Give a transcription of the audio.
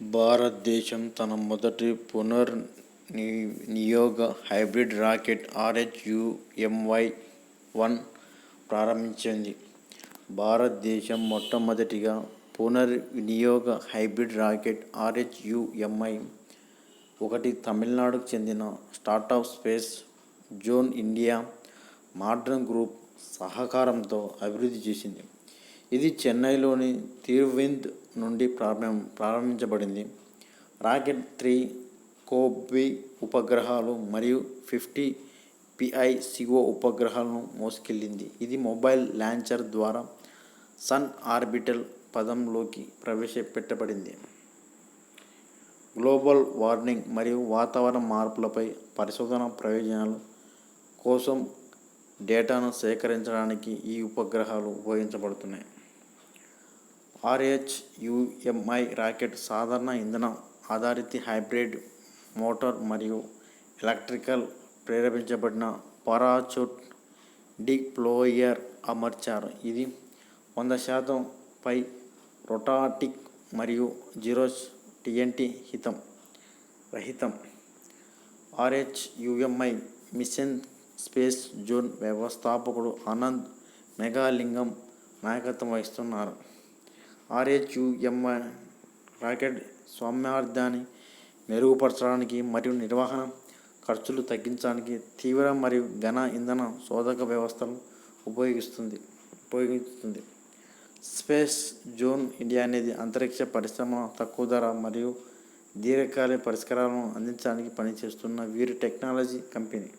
భారతదేశం తన మొదటి పునర్ నియోగ హైబ్రిడ్ రాకెట్ ఆర్హెచ్యుఎంవై వన్ ప్రారంభించింది. భారతదేశం మొట్టమొదటిగా పునర్వినియోగ హైబ్రిడ్ రాకెట్ ఆర్హెచ్యుఎంఐ ఒకటి తమిళనాడుకు చెందిన startup Space Zone India Martin Group సహకారంతో అభివృద్ధి చేసింది. ఇది చెన్నైలోని తిరువింద్ నుండి ప్రారంభించబడింది. రాకెట్ త్రీ కోబి ఉపగ్రహాలు మరియు ఫిఫ్టీ పిఐసిఓ ఉపగ్రహాలను మోసుకెళ్ళింది ఇది మొబైల్ లాంచర్ ద్వారా సన్ ఆర్బిటల్ పదంలోకి ప్రవేశపెట్టబడింది. గ్లోబల్ వార్మింగ్ మరియు వాతావరణ మార్పులపై పరిశోధన ప్రయోజనాల కోసం డేటాను సేకరించడానికి ఈ ఉపగ్రహాలు ఉపయోగించబడుతున్నాయి. ఆర్హెచ్యుఎంఐ రాకెట్ సాధారణ ఇంధన ఆధారిత హైబ్రిడ్ మోటార్ మరియు ఎలక్ట్రికల్ ప్రేరేపించబడిన పారాచూట్ డిప్లోయర్ అమర్చారు. ఇది వంద శాతం పై రొటాటిక్ మరియు జీరో టీఎన్టీ రహితం. ఆర్హెచ్యుఎంఐ మిషన్ స్పేస్ జోన్ వ్యవస్థాపకుడు ఆనంద్ మెగాలింగం నాయకత్వం వహిస్తున్నారు. ఆర్హెచ్యుఎంవై రాకెట్ సామర్థ్యాన్ని మెరుగుపరచడానికి మరియు నిర్వహణ ఖర్చులు తగ్గించడానికి తీవ్ర మరియు ఘన ఇంధన శోధక వ్యవస్థను ఉపయోగిస్తుంది. ఉపయోగిస్తుంది స్పేస్ జోన్ ఇండియా అనేది అంతరిక్ష పరిశ్రమ తక్కువ ధర మరియు దీర్ఘకాలిక పరిష్కారాలను అందించడానికి పనిచేస్తున్న వీరి టెక్నాలజీ కంపెనీ.